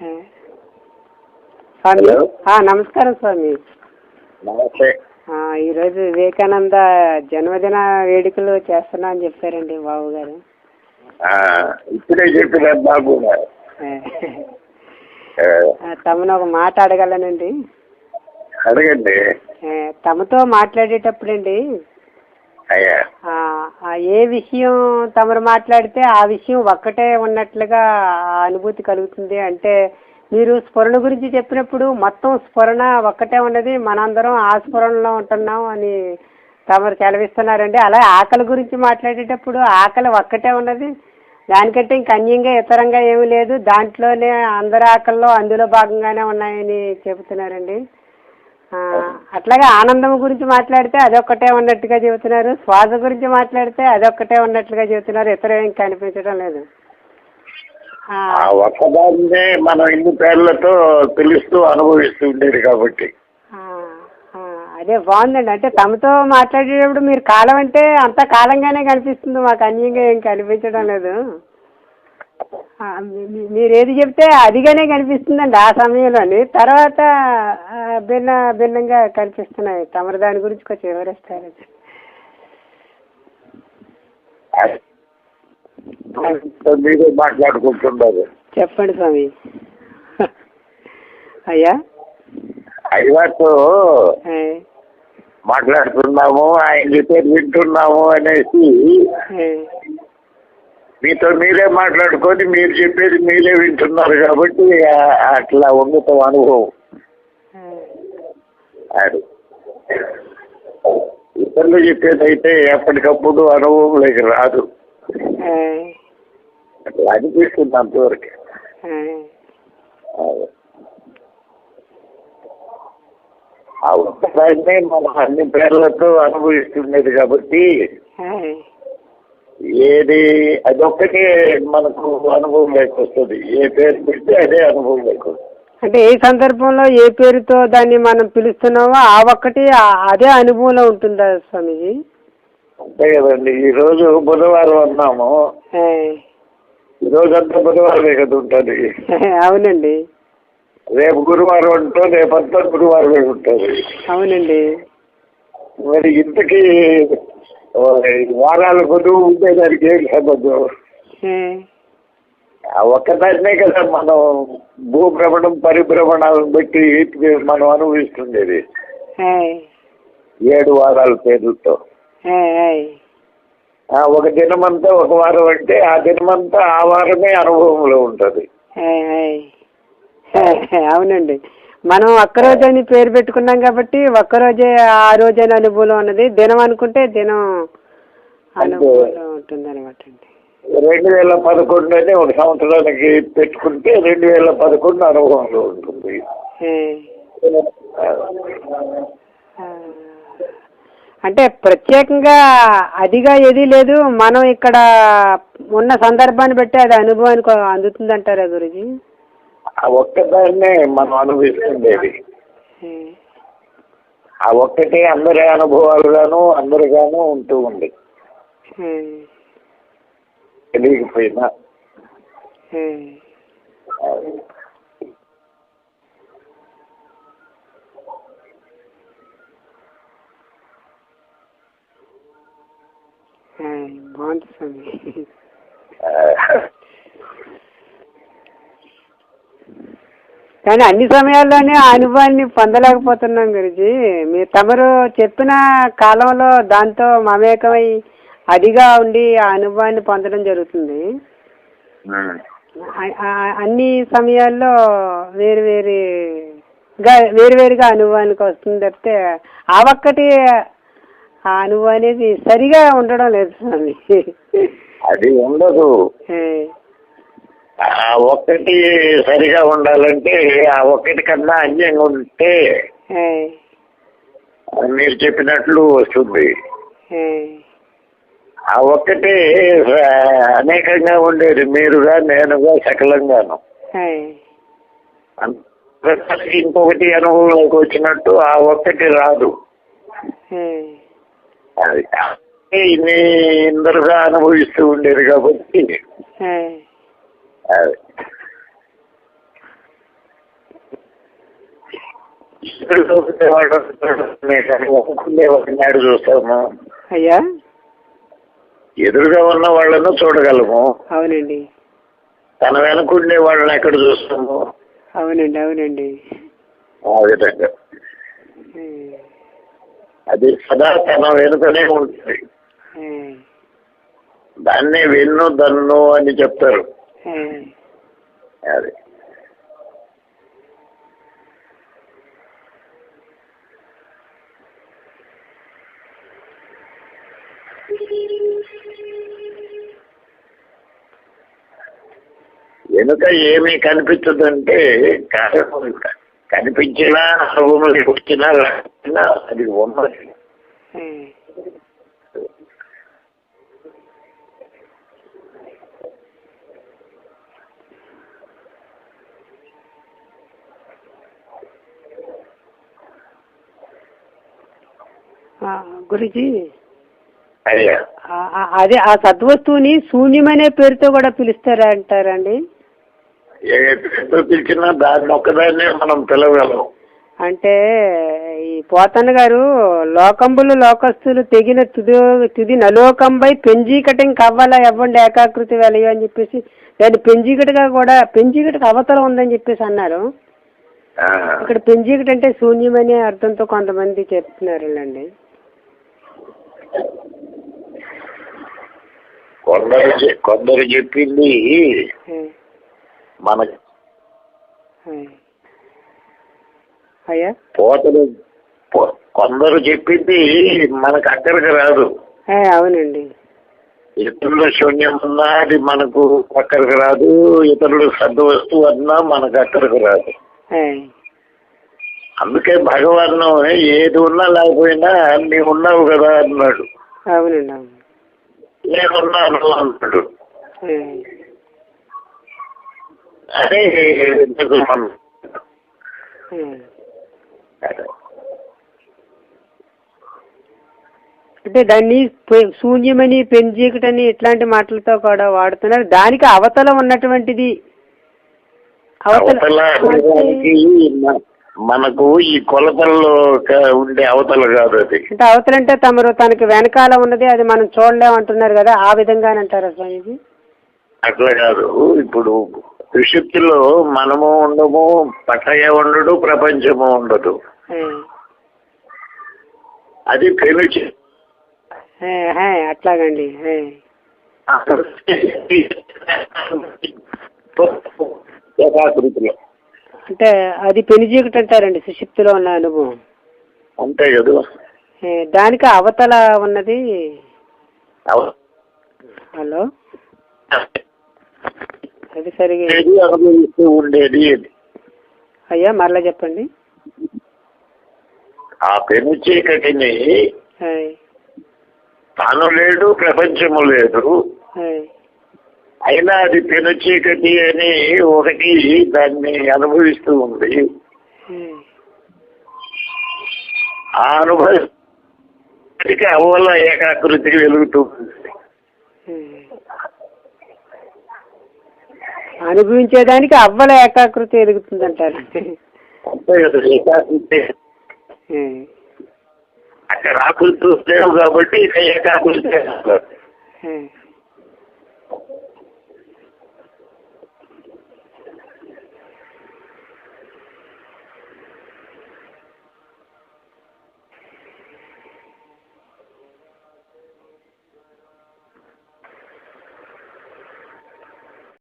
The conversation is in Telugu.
స్వామి నమస్కారం స్వామి. నమస్తే. ఈరోజు వివేకానంద జన్మదిన వేడుకలు చేస్తున్నా అని చెప్పారండి బాబు గారు. ఇప్పుడే బాబు తమను ఒక మాట అడగలనండి. అడగండి. తమతో మాట్లాడేటప్పుడండి ఏ విషయం తమరు మాట్లాడితే ఆ విషయం ఒక్కటే ఉన్నట్లుగా అనుభూతి కలుగుతుంది. అంటే మీరు స్ఫురణ గురించి చెప్పినప్పుడు మొత్తం స్ఫురణ ఒక్కటే ఉన్నది మనందరం ఆ స్ఫురణలో ఉంటున్నాం అని తమరు సెలవిస్తున్నారండి. అలా ఆకలి గురించి మాట్లాడేటప్పుడు ఆకలి ఒక్కటే ఉన్నది. దానికంటే ఇంక అన్యంగా ఇతరంగా ఏమీ లేదు. దాంట్లోనే అందరి ఆకల్లో అందులో భాగంగానే ఉన్నాయని చెబుతున్నారండి. అట్లాగే ఆనందం గురించి మాట్లాడితే అదొక్కటే ఉన్నట్టుగా చెబుతున్నారు. శ్వాస గురించి మాట్లాడితే అదొక్కటే ఉన్నట్లుగా చెబుతున్నారు. ఇతర ఏం కనిపించడం లేదు. ఒక్కదాన్నే మనం ఇన్ని పేర్లతో పిలుస్తూ అనుభవిస్తూ ఉండేది కాబట్టి. అదే బాగుందండి. అంటే తమతో మాట్లాడేటప్పుడు మీరు కాలం అంటే అంత కాలంగానే కనిపిస్తుంది. మాకు అన్యంగా ఏం కనిపించడం లేదు. మీరు ఏది చెప్తే అదిగానే కనిపిస్తుందండి ఆ సమయంలోని. తర్వాత భిన్న భిన్నంగా కనిపిస్తున్నాయి. తమరు దాని గురించి కొంచెం వివరిస్తారు? మీరే మాట్లాడుకుంటున్నారు. చెప్పండి స్వామి. అయ్యా? అయ్యవారితో ఏ, మాట్లాడుతున్నాము ఆయన చెప్పేది వింటున్నాము అనేసి మీతో మీరే మాట్లాడుకొని మీరు చెప్పేది మీరే వింటున్నారు కాబట్టి అట్లా ఉండటం అనుభవం. అది. ఇతరులు చెప్పేదైతే ఎప్పటికప్పుడు ఎప్పటికప్పుడు అనుభవంలోకి రాదు. అట్లా అనిపిస్తుంది అంతవరకు. ఆ ఒక్కసారి మనం అన్ని పేర్లతో అనుభవిస్తుండేది కాబట్టి ఏది అదొక్కటే మనకు అనుభవం వస్తుంది ఏ పేరు పెడితే అదే అనుభవం వస్తుంది అంటే ఏ సందర్భంలో ఏ పేరుతో దాన్ని మనం పిలుస్తున్నామో ఆ ఒక్కటి అదే అనుభవంలో ఉంటుందా స్వామీజీ? అంతే కదండి. ఈ రోజు బుధవారం అన్నాము. ఈ రోజంతా బుధవారమే కదా ఉంటుంది. అవునండి. రేపు గురువారం ఉంటో రేపంతా గురువారమే ఉంటుంది. అవునండి. మరి ఇంతకీ వారాల పొదువు ఉండేదానికి ఏం సంబంధం? ఏ, ఆ ఒక్కదాన్నే కదా మనం భూభ్రమణం పరిభ్రమణాలను బట్టి మనం అనుభవిస్తుండేది. ఏడు వారాల పేర్లతో. ఒక దినమంతా ఒక వారం అంటే ఆ దినమంతా ఆ వారమే అనుభవంలో ఉంటుంది. అవునండి. మనం ఒక్కరోజు అని పేరు పెట్టుకున్నాం కాబట్టి ఒక్కరోజే ఆ రోజైన అనుభవం ఉన్నది దినం అనుకుంటే దినం అనుభవంలో ఉంటుంది అనమాట అండి. రెండు వేల పదకొండు అని ఒక సంవత్సరానికి పెట్టుకుంటే రెండు వేల పదకొండు అనుభవంలో ఉంటుంది. అంటే ప్రత్యేకంగా అదిగా ఏదీ లేదు మనం ఇక్కడ ఉన్న సందర్భాన్ని బట్టి అది అనుభవానికి అందుతుంది అంటారా గురుజీ? ఆ ఒక్కదాన్నే మనం అనుభవిస్తుండేది. ఆ ఒక్కటే అందరి అనుభవాలుగాను అందరిగాను ఉంటూ ఉంది. తెలియకపోయినా. బాగుంది స్వామి ఆ, కానీ అన్ని సమయాల్లోనే ఆ అనుభవాన్ని పొందలేకపోతున్నాం గురుజీ. మీరు తమరు చెప్పిన కాలంలో దాంతో మమేకమై అదిగా ఉండి ఆ అనుభవాన్ని పొందడం జరుగుతుంది. అన్ని సమయాల్లో వేరు వేరుగా వేరు వేరుగా అనుభవానికి వస్తుంది తప్పితే ఆ ఒక్కటి ఆ అనుభవం అనేది సరిగా ఉండడం లేదు స్వామి. అది ఉండదు. ఆ ఒక్కటి సరిగా ఉండాలంటే ఆ ఒక్కటి కన్నా అన్యంగా ఉంటే మీరు చెప్పినట్లు వస్తుంది. ఆ ఒక్కటే అనేకంగా ఉండేది. మీరుగా నేనుగా సకలంగాను. ఇంకొకటి అనుభవంలోకి వచ్చినట్టు ఆ ఒక్కటి రాదు. అది ఇందరుగా అనుభవిస్తూ ఉండేది కాబట్టి. అది చూస్తాము అయ్యా? ఎదురుగా ఉన్న వాళ్ళను చూడగలము. అవునండి. తన వెనకుండే వాళ్ళని ఎక్కడ చూస్తాము? అవునండి అవునండి. ఆ విధంగా. అది సదా తన వెనుకనే ఉంటుంది. దాన్నే వెన్ను దన్ను అని చెప్తారు. అది. వెనుక ఏమీ కనిపించదంటే కారణం. కనిపించినా అనుభవంలోకి వచ్చినా రాకపోయినా అది ఉన్నది. గురుజీ. అదే ఆ సద్వస్తువుని శూన్యమనే పేరుతో కూడా పిలుస్తారా అంటారండి ఏ పేరుతో పిలిచినా దాన్ని ఒక్కదాన్నే మనం పిలవగలం. అంటే ఈ పోతన్న గారు లోకంబులు లోకస్తులు తెగిన తుది తుది నలోకంబై పెంజీకటం కవ్వాల ఇవ్వండి ఏకాకృతి వెలయు అని చెప్పేసి దాన్ని పెంజీకటగా కూడా పెంజీకటకు అవతల ఉందని చెప్పేసి అన్నారు. ఇక్కడ పెంజీకట అంటే శూన్యమనే అర్థంతో కొంతమంది చెప్తున్నారులేండి. కొందరు కొందరు చెప్పింది మన. అయ్యా. పోతలు కొందరు చెప్పింది మనకు అక్కడికి రాదు. అవునండి. ఇతరుల శూన్యం ఉన్నా అది మనకు అక్కడికి రాదు. ఇతరులు సద్దు వస్తువు అన్నా మనకు అక్కడికి రాదు. అందుకే భగవాను ఏది ఉన్నా లేకపోయినా నీవు ఉన్నావు కదా అన్నాడు. అవునండి అవును. నేనున్నాను అన్నాడు ఏ, అదే. అంటే దాన్ని శూన్యమని పెంజీకటని ఇట్లాంటి మాటలతో కూడా వాడుతున్నారు దానికి అవతల ఉన్నటువంటిది అవతల మనకు ఈ కొలతల్లో ఉండే అవతల కాదు అది అంటే అవతల అంటే తమరు తనకి వెనకాల ఉన్నది అది మనం చూడలేం అంటున్నారు కదా ఆ విధంగా అంటారా స్వామీజీ అట్లా కాదు ఇప్పుడు విశుద్ధిలో మనము ఉండము పట్టయ ఉండడు ప్రపంచము ఉండదు అది ఏ, అట్లాగండి ఏ, యథాకృతిలో అంటే అది పెనుజీకటి అంటారండి సుషిప్తిలో ఉన్న అనుభవం. అంతే కదా దానికి అవతల ఉన్నది హలో? అది సరిగా ఉండేది. అయ్యా మరలా చెప్పండి. ఆ పెను చీకటిని తాను లేడు ప్రపంచము లేదు. అయినా అది పెను చీకటి అని ఒకటి దాన్ని అనుభవిస్తూ ఉంది. ఆ అనుభవికి అవ్వల ఏకాకృతికి వెలుగుతూ ఉంది. అనుభవించేదానికి అవ్వల ఏకాకృతి ఎదుగుతుంది అంటారు ఏకాకృతి అక్కడ ఆకృతి లేవు కాబట్టి ఇక ఏకాకృతి.